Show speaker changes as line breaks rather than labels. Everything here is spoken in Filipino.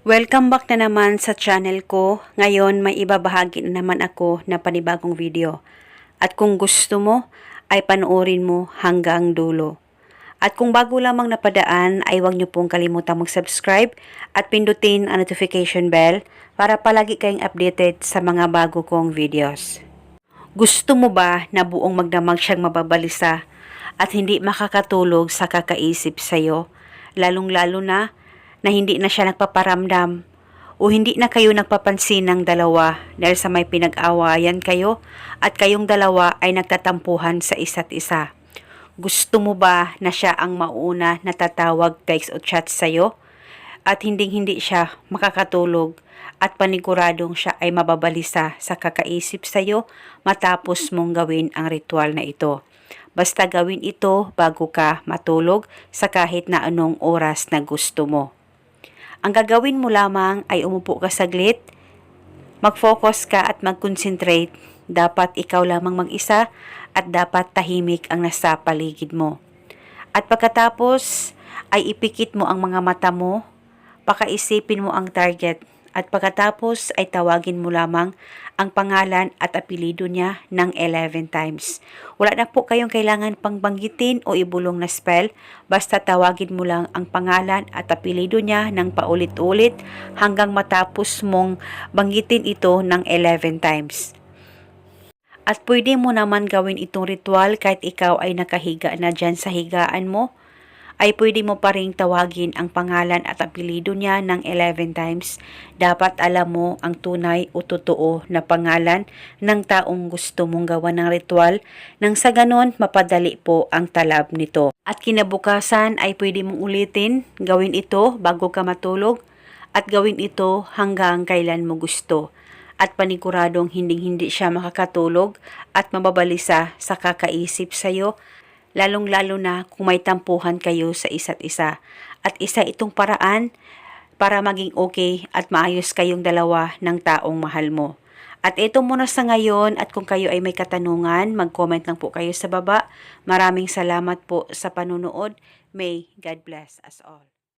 Welcome back na naman sa channel ko. Ngayon may ibabahagi na naman ako na panibagong video. At kung gusto mo, ay panoorin mo hanggang dulo. At kung bago lamang napadaan, ay huwag niyo pong kalimutang mag-subscribe at pindutin ang notification bell para palagi kayong updated sa mga bago kong videos. Gusto mo ba na buong magdamag siyang mababalisa at hindi makakatulog sa kakaisip sa'yo, lalong-lalo na na hindi na siya nagpaparamdam o hindi na kayo nagpapansin ng dalawa dahil sa may pinag-awayan kayo at kayong dalawa ay nagtatampuhan sa isa't isa. Gusto mo ba na siya ang mauna na tatawag, text o chat sa'yo? At hindi-hindi siya makakatulog at paniguradong siya ay mababalisa sa kakaisip sa'yo matapos mong gawin ang ritual na ito. Basta gawin ito bago ka matulog sa kahit na anong oras na gusto mo. Ang gagawin mo lamang ay umupo ka saglit, mag-focus ka at mag-concentrate. Dapat ikaw lamang mag-isa at dapat tahimik ang nasa paligid mo. At pagkatapos ay ipikit mo ang mga mata mo, pakaisipin mo ang target at pagkatapos ay tawagin mo lamang ang pangalan at apelido niya ng 11 times. Wala na po kayong kailangan pang banggitin o ibulong na spell, basta tawagin mo lang ang pangalan at apelido niya ng paulit-ulit hanggang matapos mong banggitin ito ng 11 times. At pwede mo naman gawin itong ritual kahit ikaw ay nakahiga na dyan sa higaan mo, ay pwede mo pa ring tawagin ang pangalan at apelido niya ng 11 times. Dapat alam mo ang tunay o totoo na pangalan ng taong gusto mong gawa ng ritual nang sa ganon mapadali po ang talab nito. At kinabukasan ay pwede mong ulitin, gawin ito bago ka matulog at gawin ito hanggang kailan mo gusto at paniguradong hinding-hindi siya makakatulog at mababalisa sa kakaisip sa'yo, lalong-lalo na kung may tampuhan kayo sa isa't isa. At isa itong paraan para maging okay at maayos kayong dalawa ng taong mahal mo. At ito muna sa ngayon at kung kayo ay may katanungan, mag-comment lang po kayo sa baba. Maraming salamat po sa panunood. May God bless us all.